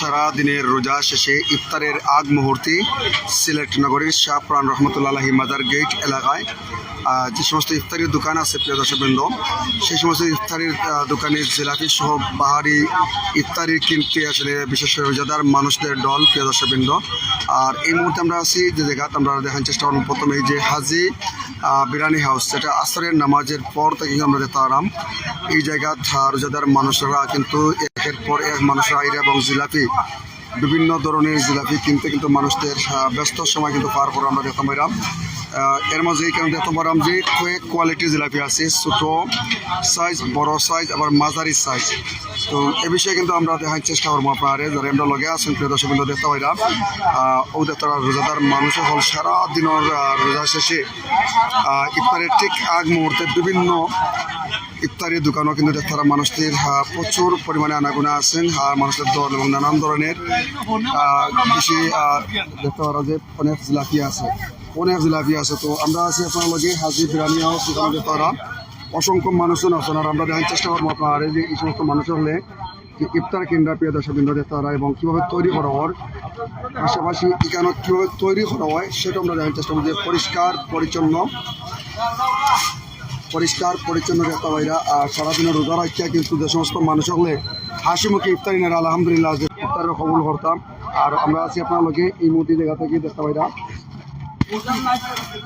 সারা দিনের রোজা শেষে ইফতারের আগ মুহূর্তে সিলেট নগরীর শাহপুরান রহমতুল্লাহি মাদার গেট এলাকায় যে সমস্ত ইফতারির দোকান আছে প্রিয় দর্শকবৃন্দ সেই সমস্ত ইফতারির দোকানে জিলাপি সহ বাহারি ইফতারি কিনতে আসলে বিশেষ করে রোজাদার মানুষদের দল প্রিয় দর্শকবৃন্দ। আর এই মুহূর্তে আমরা আছি যে জায়গাতে আমরা দেখার চেষ্টা করব প্রথমে যে হাজি আহ, বিরিয়ানি হাউস যেটা আসরের নামাজের পর থেকে আমরা দেখতে পারাম এই জায়গা রোজাদার মানুষরা কিন্তু একের পর এক মানুষরা এবং জিলাপি বিভিন্ন ধরনের জিলাপি কিনতে কিন্তু মানুষদের ব্যস্ত সময় কিন্তু পার করে আমরা দেখতে পাইলাম। এর মাঝে কেন দেখতে পারাম যে কয়েক কোয়ালিটির জিলাপি আছে, ছোটো সাইজ বড় সাইজ আবার মাঝারি সাইজ তো এ বিষয়ে কিন্তু আমরা দেখার চেষ্টা করব আপনারে, যারা আমরা লগে আছেন, প্রিয় দর্শক বিন্দু, দেখতে পাইলাম। ও দেখতে রোজাদার মানুষ হল সারা দিনের রোজা শেষে ইফতারের ঠিক আগ মুহূর্তে বিভিন্ন ইফতারির দোকানও কিন্তু পারা মানুষদের প্রচুর পরিমাণে আনাগোনা আছেন মানুষের দল এবং নানান ধরনের বেশি যে অনেক জিলাপি আছে, অনেক জিলাপি আছে। তো আমরা আছি আপনার লগে হাজি বিরিয়ানি হাউস দেখতে পারা অসংখ্য মানুষজন আছেন, আর আমরা দেখার চেষ্টা করব আপনার যে এই সমস্ত মানুষ হলে ইফতার কেন্দ্র প্রিয় দর্শক বিন্দু দেখতে পারা এবং কীভাবে তৈরি করা হয়, পাশাপাশি এখানে কীভাবে তৈরি করা হয় সেটা আমরা দেখার চেষ্টা করব যে পরিষ্কার, পরিচ্ছন্ন। পরিষ্কার পরিচ্ছন্ন একটা বাইরা আর সারাদিনের রোজা রাখিয়া কিন্তু যে সমস্ত মানুষ হলে হাসি মুখে ইফতারি নেয় আলহামদুলিল্লাহ যে ইফতারের কবুল করতাম। আর আমরা আছি আপনার এই মুদি জায়গা থেকে দেখতে বাইরা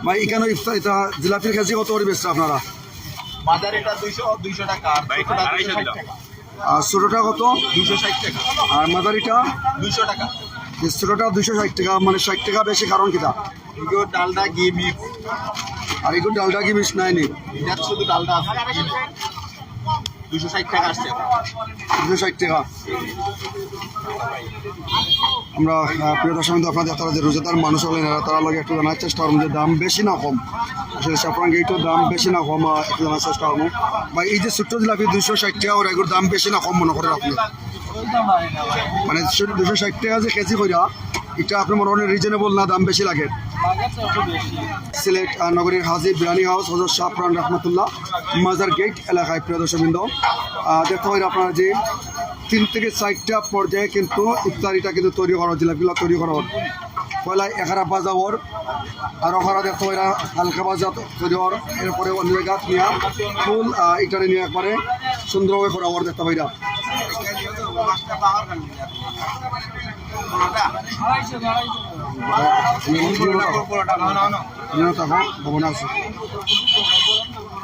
ভাই এখানে ইফতার এটা জিলাপির কাছে কত করে বেচছে আপনারা? বাজার এটা দুইশো দুইশো টাকা আর ছোটটা কত? ষাট টাকা। আর মাদারিটা? টাকা। এই ছোটোটা দুশো ষাট টাকা মানে ষাট টাকা বেশি কারণ কিটা ঘি মিক্স আর এগুলো ডালটা কি মিস নাইনি শুধু ডালডা আছে। দুইশো ষাট টাকা আসছে। দুশো ষাট টাকা। আমরা প্রিয় দর্শক আপনাদের তারা যে রোজাদার মানুষ হলেন তারা লগে একটু জানার চেষ্টা করব যে দাম বেশি না কম। আসলে দাম বেশি না কম একটু জানার চেষ্টা করব। বা এই যে ছোট্ট জিলাপি দুশো ষাট টাকা ওর এগুলোর দাম বেশি না কম মনে করেন আপনি? মানে দুশো ষাট টাকা যে কেজি কইরা এটা আপনি মনে করেন রিজনেবল না দাম বেশি লাগে? সিলেট নগরীর হাজি বিরিয়ানি হাউস হজর শাহপুরান রহমতুল্লাহ, মাজার গেট এলাকায় প্রিয় দর্শকবৃন্দ। দেখতে হয় আপনারা যে তিন থেকে চারটা পর্যায়ে কিন্তু ইফতারিটা কিন্তু তৈরি করা জিলাপিগুলো তৈরি করা হয়। পয়লা এগারা বাজা ওর, আর ওখানে দেখতে হয় হালকা বাজা তৈরি হওয়ার। এরপরে অন্য জায়গা নিয়ে ফুল ইটারে নিয়ে একবারে সুন্দরভাবে করা ওর দেখতে পাইরা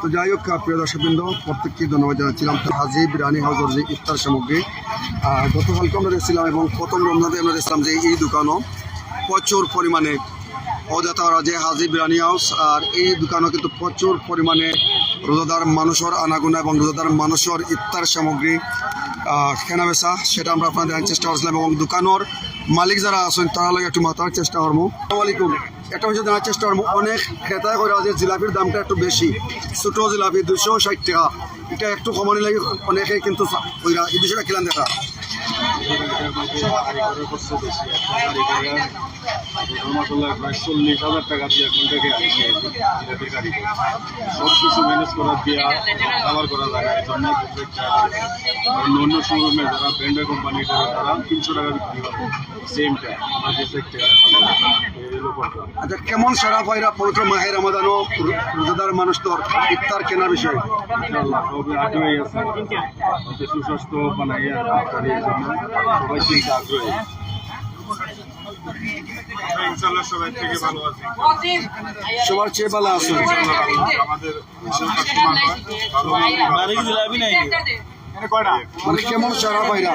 তো যাই হোক প্রিয় দর্শকবৃন্দ, প্রত্যেককে ধন্যবাদ জানাচ্ছিলাম। হাজি বিরিয়ানি হাউসের যে ইফতার সামগ্রী গতকালকে আমরা দেখছিলাম এবং প্রথম রমজানে আমরা দেখছিলাম যে এই দোকানও প্রচুর পরিমাণে অজাতারা যে হাজি বিরিয়ানি হাউস, আর এই দোকানও কিন্তু প্রচুর পরিমাণে রোজাদার মানুষের আনাগুনা এবং রোজাদার মানুষের ইফতার সামগ্রী কেনা বেচা সেটা আমরা আপনাদের দেখার চেষ্টা করছিলাম এবং দোকানের মালিক যারা আছেন, তারা লাগে একটু মাতার চেষ্টা করব। আসসালামু আলাইকুম। একটা হচ্ছে জানার চেষ্টা করব, অনেক ক্রেতায় করে যে জিলাপির দামটা একটু বেশি, ছোটো জিলাপি দুশো ষাট টাকা। এটা একটু কমানি লাগে অনেকে কিন্তু এই বিষয়টা খেলাম দেখা। রহমতুল্লাহ প্রায় চল্লিশ হাজার টাকা দিয়ে এখন থেকে আসছে জিলাপির কারিগর সব কিছু ম্যানেজ করা দিয়া কাভার করা যায় এই জন্য অন্য অন্য শোরুমে যারা ব্র্যান্ডের কোম্পানি করে তারা তিনশো টাকা বিক্রি করে। সেমটা আমরা যে টাকা আচ্ছা কেমন সারা পায়রা পবিত্র মাহের আমাদানো রোজাদার মানুষ তোর ইফতার কেনার বিষয়? ইনশাআল্লাহ সবাই আগ্রহী আছে সুস্বাস্থ্য বানাইয়া সবাই চিন্তা আগ্রহী ইনশাআল্লাহ সবাই থেকে ভালো আছে। সবার চেয়ে ভালো আছে। আমাদের মানে কেমন সারা পায়রা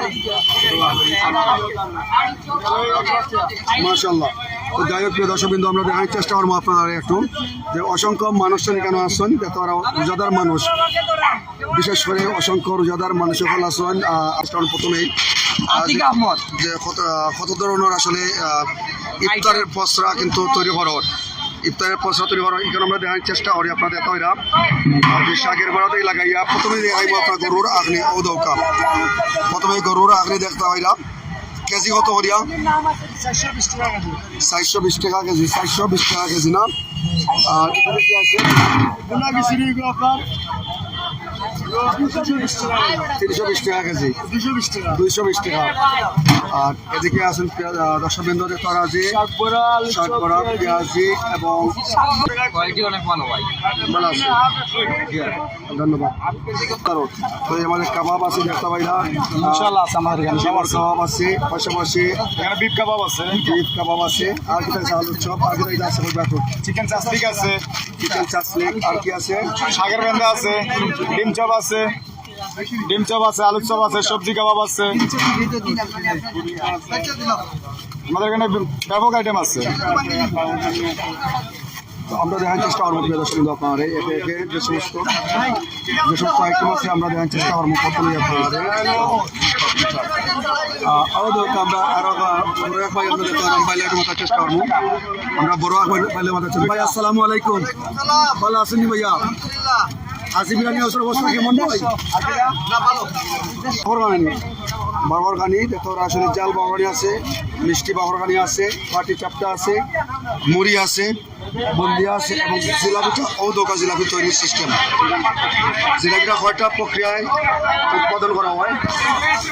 মাশাল্লাহ তো যাই হোক প্রিয় দর্শকবৃন্দ আমরা দেখার চেষ্টা করব আপনারা একটু। যে অসংখ্য মানুষজন এখানে আসছেন যে তারা রোজাদার মানুষ। বিশেষ করে অসংখ্য রোজাদার মানুষ সকল আসছেন। আজকে প্রথমেই। যে- যে কত কত ধরনের আসলে আহ, ইফতারের পসরা কিন্তু তৈরি করা হয়। ইফতারের পসরা তৈরি করা হয়। এখানে আমরা দেখার চেষ্টা করি আপনাদের তৈরা যে শাকের বড়াতেই লাগাইয়া প্রথমে দেখাইব আপনার গরুর আগ্নি ও দৌকা। প্রথমে গরুর আগ্নি দেখতে হইরা কেজি কত করিয়া? চারশো বিশ টাকা কেজি চারশো বিশ টাকা কেজি না? আর এখানে কি আছে? তিনশো বিশ টাকা কেজি। দুইশো বিশ টাকা। আর এদিকে আছেন দর্শকবৃন্দ তারা যে পেঁয়াজি এবং ভালো আছে ধন্যবাদ তো আমাদের কাবাব আছে দেখতে পাই না ইনশাআল্লাহ আছে আমাদের এখানে সব খাবার কাবাব আছে পাশাপাশি বিফ কাবাব আছে বিফ কাবাব আছে আর কি আছে আলুর চপ আর কি আছে চিকেন চাস্তিক আছে চিকেন চাসলিক আর কি আছে শাকের বেন্দা আছে ডিম চপ আছে ডিম চপ আছে, আলুর চপ আছে, সবজি কাবাব আছে। আমাদের এখানে ব্যাপক আইটেম আছে। আমরা দেখার চেষ্টা করব প্রিয় দর্শক আপনার যে সমস্ত যে সমস্ত আইটেম আছে, আমরা দেখার চেষ্টা করব প্রথমে আমরা বড় এক আসসালামু আলাইকুম। ভালো আছেন নি ভাইয়া হাসি বিরিয়ানি অবসর অবস্থা কেমন ভাই বাবরগানি বাবরগানি দেখো আসলে জাল বাবরগানি আছে, মিষ্টি বাবরগানি আছে, পাটি চাপটা আছে, মুড়ি আছে বন্দিয়া আছে, এবং জিলাপিটা ঔদকা জিলাপি তৈরির সিস্টেম জিলাপিটা কয়টা প্রক্রিয়ায় উৎপাদন করা হয়?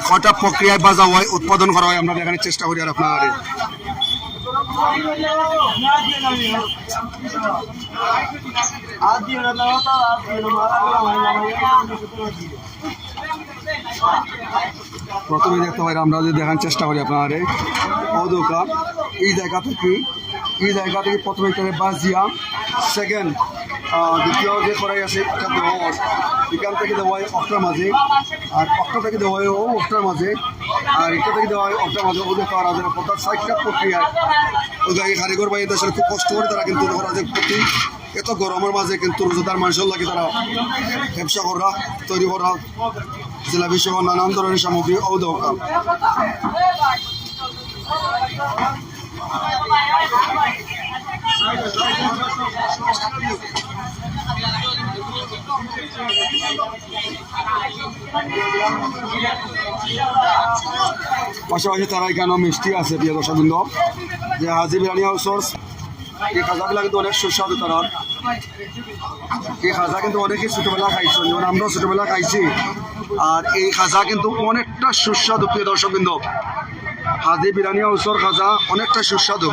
কয়টা প্রক্রিয়ায় বাজা হয়, উৎপাদন করা হয়, আমরা এখানে চেষ্টা করি আর আপনার প্রথমে দেখতে পাই আমরা যদি দেখার চেষ্টা করি আপনারে অদৌকা এই জায়গা থেকে, এই জায়গা থেকে প্রথমে বাজিয়া সেকেন্ড দ্বিতীয় যে করাই আছে, এটা দেওয়া হয়। এখান থেকে দেওয়া হয় অক্টার মাঝে, আর অক্টা থেকে দেওয়া হয় ও মাঝে, আর এটা থেকে দেওয়া হয় অক্টার মাঝে ওদের পাওয়া যাবে অর্থাৎ সাইডটা প্রক্রিয়ায় কারিগর বাই আসলে খুব কষ্ট করে তারা কিন্তু যে প্রতি এত গরমের মাঝে কিন্তু রোজাদার মানুষের লাগে তারা ব্যবসা করা, তৈরি করা নানান ধরনের সামগ্রী অবদৌকা পাশাপাশি তারা এখানে মিষ্টি আছে, প্রিয় দর্শকবৃন্দ। যে হাজি বিরিয়ানি হাউসর এই খাজাগুলো কিন্তু অনেক সুস্বাদু তারা। এই খাজা কিন্তু অনেকে ছোটোবেলা খাইছেন, যেমন আমরাও ছোটোবেলা খাইছি। আর এই খাজা কিন্তু অনেকটা সুস্বাদু, প্রিয় দর্শকবৃন্দ। হাজি বিরিয়ানি হাউসর খাজা অনেকটা সুস্বাদু।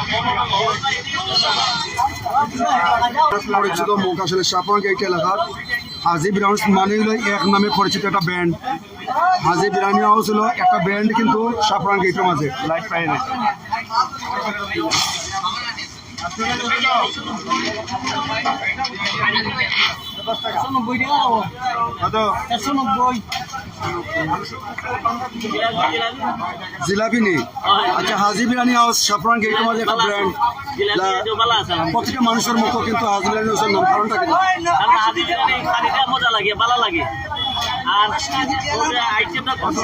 পরিচিত মুখ আসলে সাপন এলাকার হাজি ব্রাউন্স মানে হলো এক নামে পরিচিত একটা ব্যান্ড হাজি বিরানি হাউস হলো একটা ব্যান্ড কিন্তু সাফরান গেটের মাঝে। লাইফ না জিলাপি নেই আচ্ছা হাজি বিরিয়ানি হাউস, সাফরান গেটের মাঝে একটা ব্র্যান্ড প্রতিটা মানুষের মুখ কিন্তু হাজি বিরিয়ানি হাউসের নাম, কারণটা মজা লাগে, ভালো লাগে। আর আইটেমটা খুব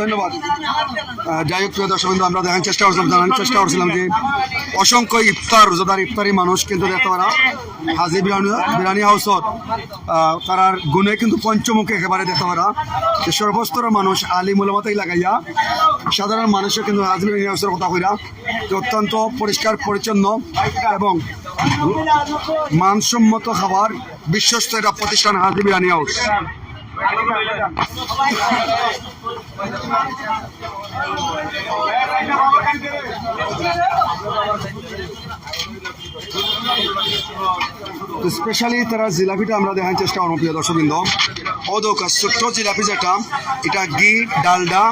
ধন্যবাদ। যাই হোক প্রিয় দর্শক বন্ধু, আমরা দেখার চেষ্টা করছিলাম জানার চেষ্টা করছিলাম যে অসংখ্য ইফতার রোজাদার ইফতারি মানুষ কিন্তু দেখতে পারা। হাজি বিরিয়ানি বিরিয়ানি হাউসত তারার গুণে কিন্তু পঞ্চমুখে একেবারে দেখতে পারা। যে সর্বস্তরের মানুষ আলী মূলমতাই লাগাইয়া সাধারণ মানুষের কিন্তু হাজি বিরিয়ানি হাউসের কথা কইরা যে অত্যন্ত পরিষ্কার পরিচ্ছন্ন এবং মানসম্মত খাবার বিশ্বস্ত একটা প্রতিষ্ঠান হাজি বিরিয়ানি হাউস। স্পেশালি তারা জিলাপিটা আমরা দেখার চেষ্টা করব, প্রিয় দর্শকবৃন্দ। অদৌকা ছোট্ট জিলাপি যেটা, এটা ঘি, ডালডা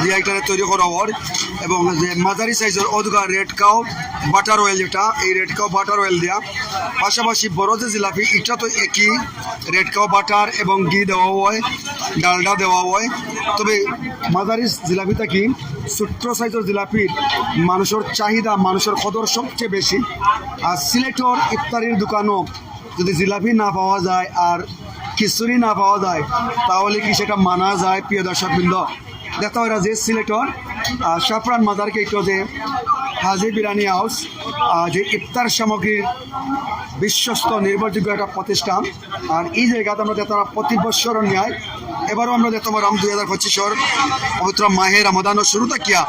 দিয়ে একটা তৈরি করা হয় এবং যে মাঝারি সাইজের অদৌকা রেড কাউ বাটার অয়েল যেটা, এই রেড কাউ বাটার অয়েল দেওয়া পাশাপাশি বড় যে জিলাপি এটা তো একই রেড কাউ বাটার এবং ঘি দেওয়া হয়, ডালডা দেওয়া হয়। তবে মাঝারি জিলাপিটা কি? ছোট্ট সাইজের জিলাপির মানুষের চাহিদা, মানুষের কদর সবচেয়ে বেশি। আর সিলেটর ইফতারির দোকানও যদি জিলাপি না পাওয়া যায় আর খিচুড়ি না পাওয়া যায়, তাহলে কি সেটা মানা যায়, প্রিয় দর্শক বৃন্দ দেখতে পারা যে সিলেটর সাফরান মাদারকে একটু যে হাজি বিরিয়ানি হাউস যে ইফতার সামগ্রীর বিশ্বস্ত নির্ভরযোগ্য একটা প্রতিষ্ঠান। আর এই জায়গাতে আমরা পারা প্রতি বছর ন্যায় এবারও আমরা দেখতে পারলাম দুই হাজার পঁচিশর পবিত্র মাহের রমাদানের শুরু থাকিয়া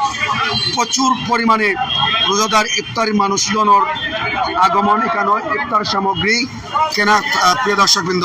প্রচুর পরিমাণে রোজাদার ইফতারি মানুষজনের আগমন। এখানে ইফতার সামগ্রী কেনা প্রিয় দর্শকবৃন্দ।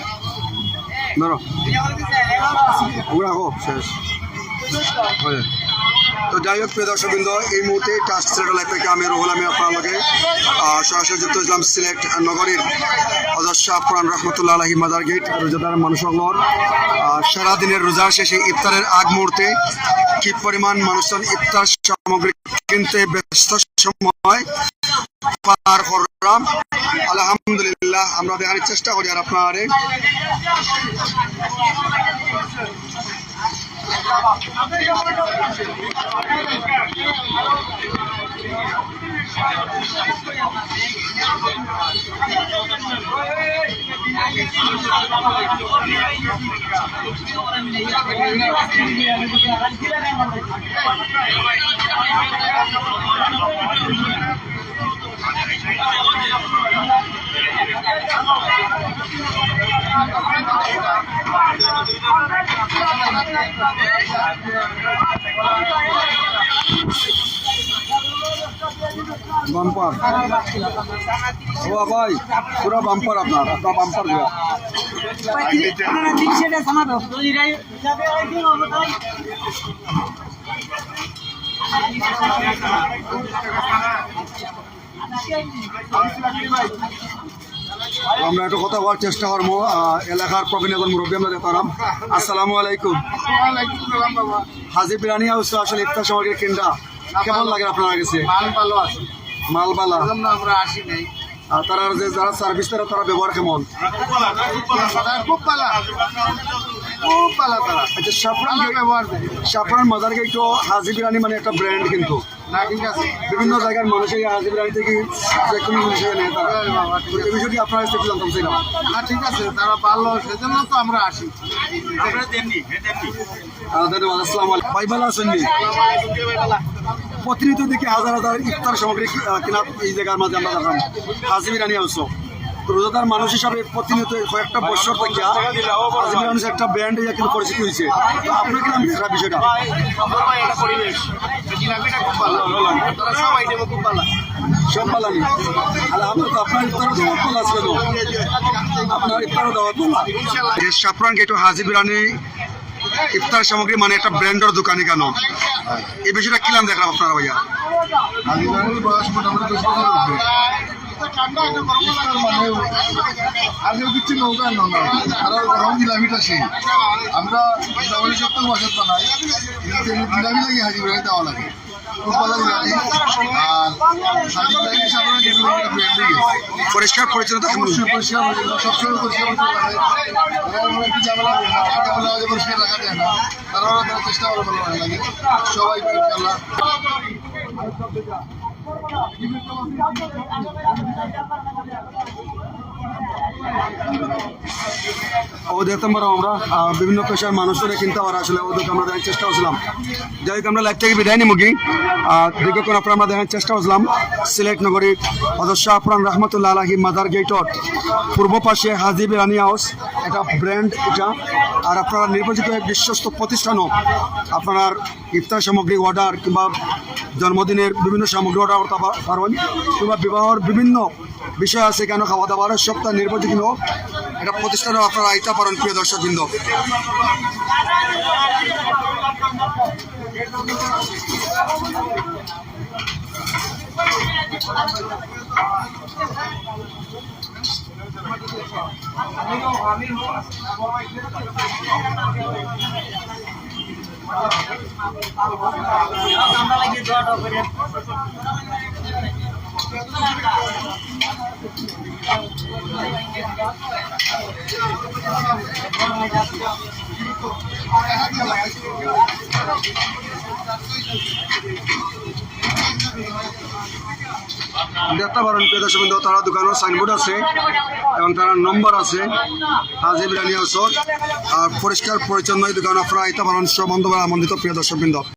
ধরো ওগুলো রাখো শেষ। হয়ে তো যাই হোক প্রিয় দর্শকবৃন্দ এই মুহূর্তে টাস্ক সিলেট লাইফ থেকে আমি রুহুল আমি আহ, সরাসরি যুক্ত ইসলাম সিলেট নগরীর হজর শাহ কোরআন রহমতুল্লাহ আলহী মাদার গেট রোজাদার মানুষগুলোর সারাদিনের রোজার শেষে ইফতারের আগ মুহূর্তে কি পরিমাণ মানুষজন ইফতার সামগ্রী কিনতে ব্যস্ত সময় পার করলাম আলহামদুলিল্লাহ আমরা দেখার চেষ্টা করি আর আপনারে। বাম্পার। ও ভাই পুরো বাম্পার আপনার আপনার বাম্পার দেওয়া আমরা একটু কথা বলার চেষ্টা করব। এলাকার প্রবীণ এখন মুরব্বী আমরা দেখতাম আসসালামু আলাইকুম। হাজি বিরিয়ানি হাউস আসলে ইফতার সামগ্রীর কেন্দ্র। কেমন লাগে আপনার কাছে? মালবালা। আমরা আসি নাই। আর তারা যে যারা সার্ভিস তারা তারা ব্যবহার কেমন? আচ্ছা সাফরান ব্যবহার saffron Mother Gate Haji biryani মানে একটা ব্র্যান্ড কিন্তু। ঠিক আছে। বিভিন্ন জায়গার মানুষ এই বাড়ি থেকে যে কোনো নেয় তারা বিষয়টি আপনার কাছে জানতাম না ঠিক আছে তারা পারল সেজন্য তো আমরা আসি। ধন্যবাদ আসসালামু ভাই ভালো আছেন প্রতিনিয়ত দেখি হাজার হাজার ইফতার সামগ্রী কিনা এই জায়গার মাঝে আমরা দেখান হাজি বিরিয়ানি হাউস রোজাদার মানুষ হিসাবে প্রতিনিয়ত কয়েকটা বছর থেকে হাজি বিরিয়ানি হাউস একটা ব্র্যান্ড ইয়ে কিন্তু পরিচিত হয়েছে। তো আপনার বিষয়টা? সব আইটেমও খুব ভালো। সব পালানি আলহামদুলিল্লাহ আপনার ইফতারও পালা আছে কেন? আপনার ইফতারও দাওয়াত পালা যে সাফরান গেট হাজি বিরিয়ানি ইফতার সামগ্রী মানে একটা ব্র্যান্ডের দোকানে কেন? এই বিষয়টা কিলাম দেখলাম আপনারা ভাইয়া? আলিগড়ের বয়স মোটামুটি বছর কিছু নৌকা আর গরম জিলাপিটা সেই আমরা সপ্তাহ বছর বানাই। জিলাপি লাগে? হাজি বেড়াই দেওয়া লাগে পরিষ্কার পরিচ্ছন্নতা অবশ্যই পরিষ্কার পরিচ্ছন্ন সবসময় পরিষ্কার পরিষ্কার রাখা যায় না। তারা তারা চেষ্টা করে ভালো লাগে। সবাই ইনশাল্লাহ Thank you. ও দেখতাম পারো আমরা বিভিন্ন পেশার মানুষরা কিন্তু আবার আসলে ওদেরকে আমরা দেখার চেষ্টা করছিলাম। যাই হোক, আমরা লাইভ থেকে বিদায় নিই, মুগি। দীর্ঘক্ষণ আপনার আমরা দেখার চেষ্টা করছিলাম। সিলেট নগরীর অদর্শ আফরান রহমতুল্লাহ আলহী মাদার গেটর পূর্ব পাশে হাজি বিরানি হাউস, এটা ব্র্যান্ড, এটা। আর আপনারা নির্বাচিত বিশ্বস্ত প্রতিষ্ঠানও। আপনার ইফতার সামগ্রী অর্ডার কিংবা জন্মদিনের বিভিন্ন সামগ্রী অর্ডার করতে পারবেন। কিংবা বিবাহর বিভিন্ন বিষয় আছে, কেন খাওয়া দাওয়ার সপ্তাহ নির্বাচিত এটা প্রতিষ্ঠানও আপনারা আইতে পারেন প্রিয় দর্শকবৃন্দ। আমরা দোয়াটা করে Thank you. দেখতে পারেন প্রিয় দর্শক বৃন্দ তারা দোকানের সাইনবোর্ড আছে, এবং তার নম্বর আছে, হাজি বিরিয়ানি হাউসর আর পরিষ্কার পরিচ্ছন্ন এই দোকান আপনারা আইতে পারেন সব বন্ধু আমন্ত্রিত প্রিয় দর্শক বৃন্দ।